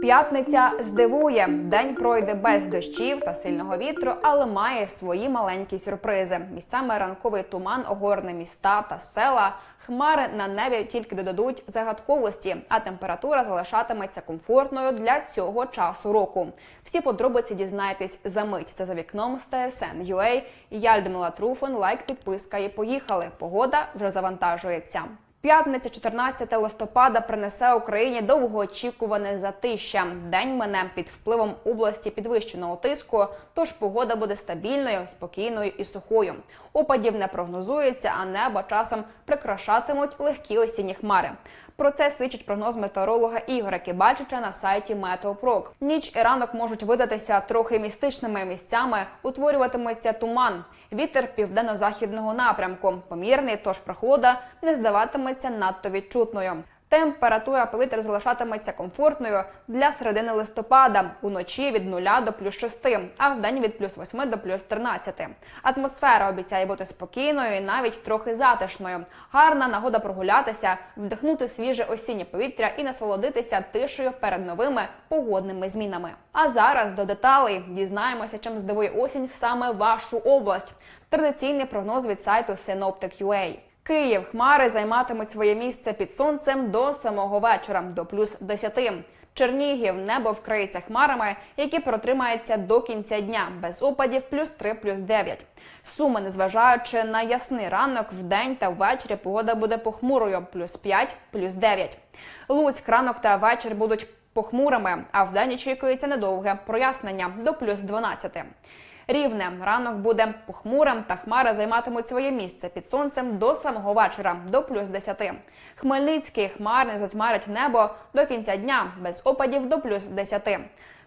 П'ятниця здивує. День пройде без дощів та сильного вітру, але має свої маленькі сюрпризи. Місцями ранковий туман огорне міста та села. Хмари на небі тільки додадуть загадковості, а температура залишатиметься комфортною для цього часу року. Всі подробиці дізнаєтесь за мить. Це за вікном з TSN UA. Я Людмила Труфан. Лайк, підписка і поїхали. Погода вже завантажується. П'ятниця, 14 листопада, принесе Україні довгоочікуване затища. День мене під впливом області підвищеного тиску, тож погода буде стабільною, спокійною і сухою. Опадів не прогнозується, а небо часом прикрашатимуть легкі осінні хмари. Про це свідчить прогноз метеоролога Ігоря Кібальчича на сайті Метеопрок. Ніч і ранок можуть видатися трохи містичними місцями, утворюватиметься туман. Вітер південно-західного напрямку. Помірний, тож прохолода не здаватиметься надто відчутною. Температура повітря залишатиметься комфортною для середини листопада, уночі від 0 до плюс 6, а вдень від плюс 8 до плюс 13. Атмосфера обіцяє бути спокійною і навіть трохи затишною. Гарна нагода прогулятися, вдихнути свіже осіннє повітря і насолодитися тишею перед новими погодними змінами. А зараз до деталей дізнаємося, чим здивує осінь саме вашу область. Традиційний прогноз від сайту Synoptic.ua. Київ хмари займатимуть своє місце під сонцем до самого вечора, до плюс 10. Чернігів небо вкриється хмарами, які протримаються до кінця дня, без опадів плюс 3, плюс 9. Суми, незважаючи на ясний ранок, вдень та ввечері погода буде похмурою, плюс 5, плюс 9. Луцьк ранок та вечір будуть похмурими, а вдень очікується недовге прояснення до плюс 12. Рівне ранок буде похмурим, та хмари займатимуть своє місце під сонцем до самого вечора, до плюс 10. Хмельницький хмарне затьмарить небо до кінця дня, без опадів до плюс 10.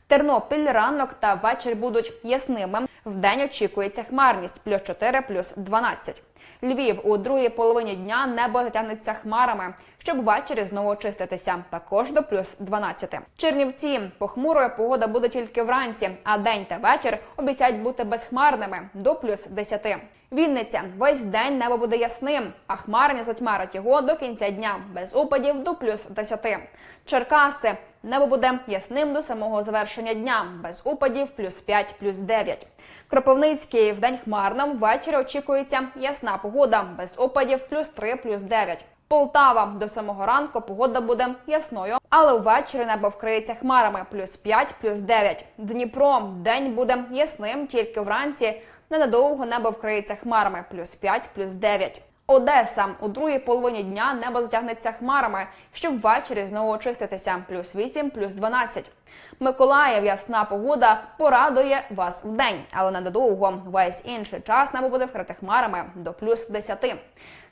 Тернопіль ранок та вечір будуть ясними. Вдень очікується хмарність плюс 4, плюс 12. Львів у другій половині дня небо затягнеться хмарами, щоб ввечері знову очиститися, також до плюс 12. Чернівці похмурою погода буде тільки вранці, а день та вечір обіцяють бути безхмарними до плюс 10. Вінниця весь день небо буде ясним, а хмарні затьмарить його до кінця дня, без опадів до плюс 10. Черкаси небо буде ясним до самого завершення дня, без опадів плюс 5, плюс 9. Кропивницький вдень хмарно, ввечері очікується ясна погода, без опадів плюс 3, плюс 9. Полтава до самого ранку погода буде ясною, але ввечері небо вкриється хмарами плюс 5, плюс 9. Дніпро день буде ясним, тільки вранці ненадовго небо вкриється хмарами плюс 5, плюс 9. Одеса у другій половині дня небо затягнеться хмарами, щоб ввечері знову очиститися плюс 8, плюс 12. Миколаїв ясна погода порадує вас вдень, але ненадовго. Весь інший час небо буде вкрите хмарами до плюс 10.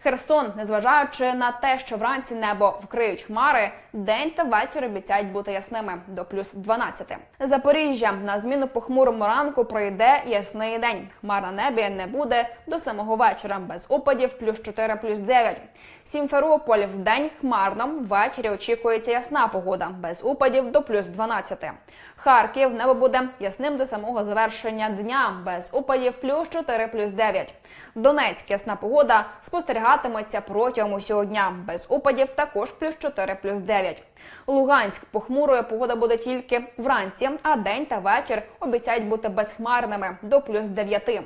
Херсон, незважаючи на те, що вранці небо вкриють хмари, день та вечір обіцяють бути ясними до плюс 12. Запоріжжя на зміну похмурому ранку пройде ясний день. Хмар на небі не буде до самого вечора, без опадів плюс 4, плюс 9. Сімферополь в день хмарно, ввечері очікується ясна погода, без опадів до плюс 12. Харків небо буде ясним до самого завершення дня, без опадів плюс 4, плюс 9. Донецьк ясна погода спостерігатиметься протягом усього дня, без опадів також плюс 4, плюс 9. Луганськ похмурою погода буде тільки вранці, а день та вечір обіцяють бути безхмарними до плюс 9.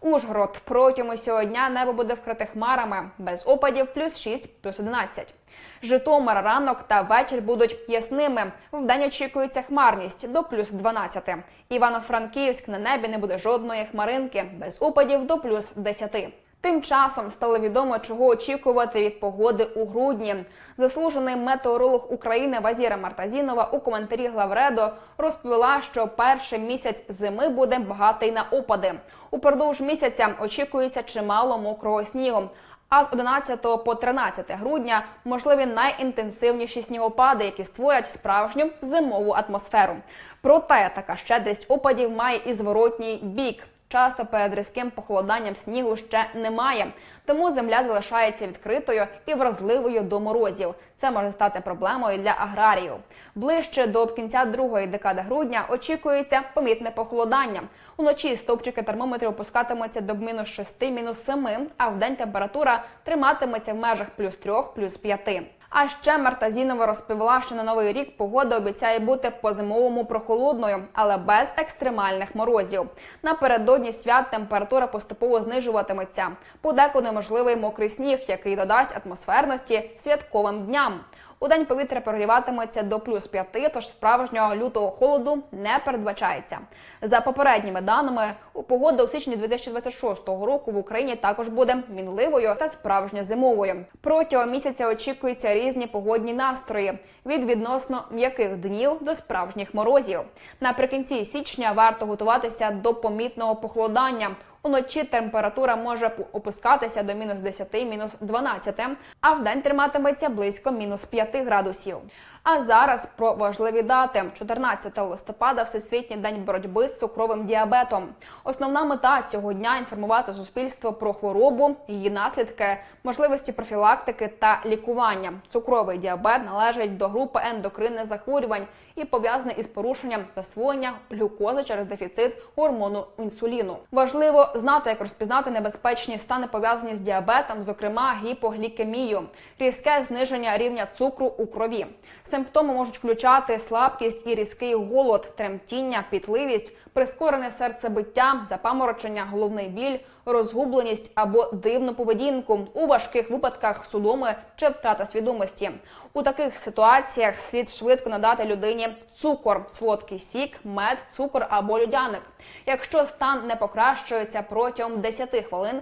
Ужгород протягом усього дня небо буде вкрите хмарами, без опадів плюс 6, плюс 11. Житомир ранок та вечір будуть ясними. Вдень очікується хмарність до плюс 12. Івано-Франківськ на небі не буде жодної хмаринки, без опадів до плюс 10. Тим часом стало відомо, чого очікувати від погоди у грудні. Заслужений метеоролог України Вазіра Мартазінова у коментарі Главредо розповіла, що перший місяць зими буде багатий на опади. Упродовж місяця очікується чимало мокрого снігу. А з 11 по 13 грудня можливі найінтенсивніші снігопади, які створять справжню зимову атмосферу. Проте така щедрість опадів має і зворотній бік. Часто перед різким похолоданням снігу ще немає, тому земля залишається відкритою і вразливою до морозів. Це може стати проблемою для аграріїв. Ближче до кінця другої декади грудня очікується помітне похолодання. Уночі стовпчики термометрів опускатимуться до мінус 6, мінус 7, а вдень температура триматиметься в межах плюс 3, плюс 5. А ще Марта Зінова розповіла, що на новий рік погода обіцяє бути по-зимовому прохолодною, але без екстремальних морозів. Напередодні свят температура поступово знижуватиметься. Подекуди можливий мокрий сніг, який додасть атмосферності святковим дням. У день повітря прогріватиметься до плюс 5, тож справжнього лютого холоду не передбачається. За попередніми даними, у погода у січні 2026 року в Україні також буде мінливою та справжньо зимовою. Протягом місяця очікуються різні погодні настрої від відносно м'яких днів до справжніх морозів. Наприкінці січня варто готуватися до помітного похолодання. Уночі температура може опускатися до мінус 10, мінус 12, а вдень триматиметься близько мінус 5 градусів. А зараз про важливі дати: 14 листопада, Всесвітній день боротьби з цукровим діабетом. Основна мета цього дня інформувати суспільство про хворобу, її наслідки, можливості профілактики та лікування. Цукровий діабет належить до групи ендокринних захворювань і пов'язаний із порушенням засвоєння глюкози через дефіцит гормону інсуліну. Важливо знати, як розпізнати небезпечні стани пов'язані з діабетом, зокрема гіпоглікемію, різке зниження рівня цукру у крові. Симптоми можуть включати слабкість і різкий голод, тремтіння, пітливість, прискорене серцебиття, запаморочення, головний біль, розгубленість або дивну поведінку у важких випадках судоми чи втрата свідомості. У таких ситуаціях слід швидко надати людині цукор, солодкий сік, мед, цукор або людяник. Якщо стан не покращується протягом 10 хвилин.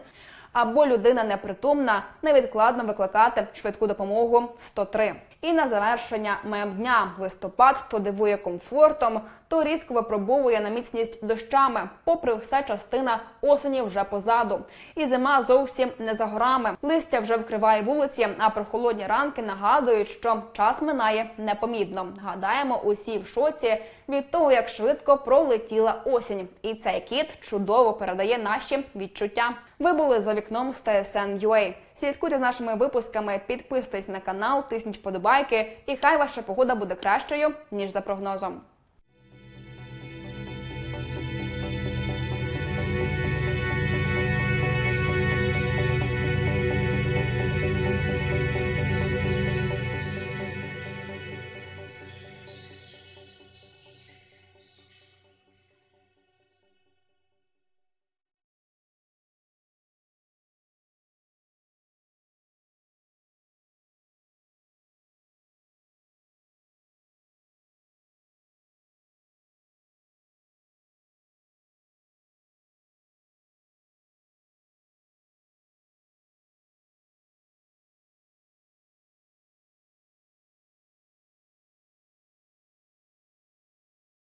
Або людина непритомна, невідкладно викликати швидку допомогу 103. І на завершення мем дня листопад то дивує комфортом, то різко випробовує на міцність дощами. Попри все, частина осені вже позаду. І зима зовсім не за горами. Листя вже вкриває вулиці, а прохолодні ранки нагадують, що час минає непомітно. Гадаємо, усі в шоці від того, як швидко пролетіла осінь. І цей кіт чудово передає наші відчуття. Ви були за вікном з TSN.ua. Слідкуйте з нашими випусками, підписуйтесь на канал, тисніть вподобайки, і хай ваша погода буде кращою ніж за прогнозом.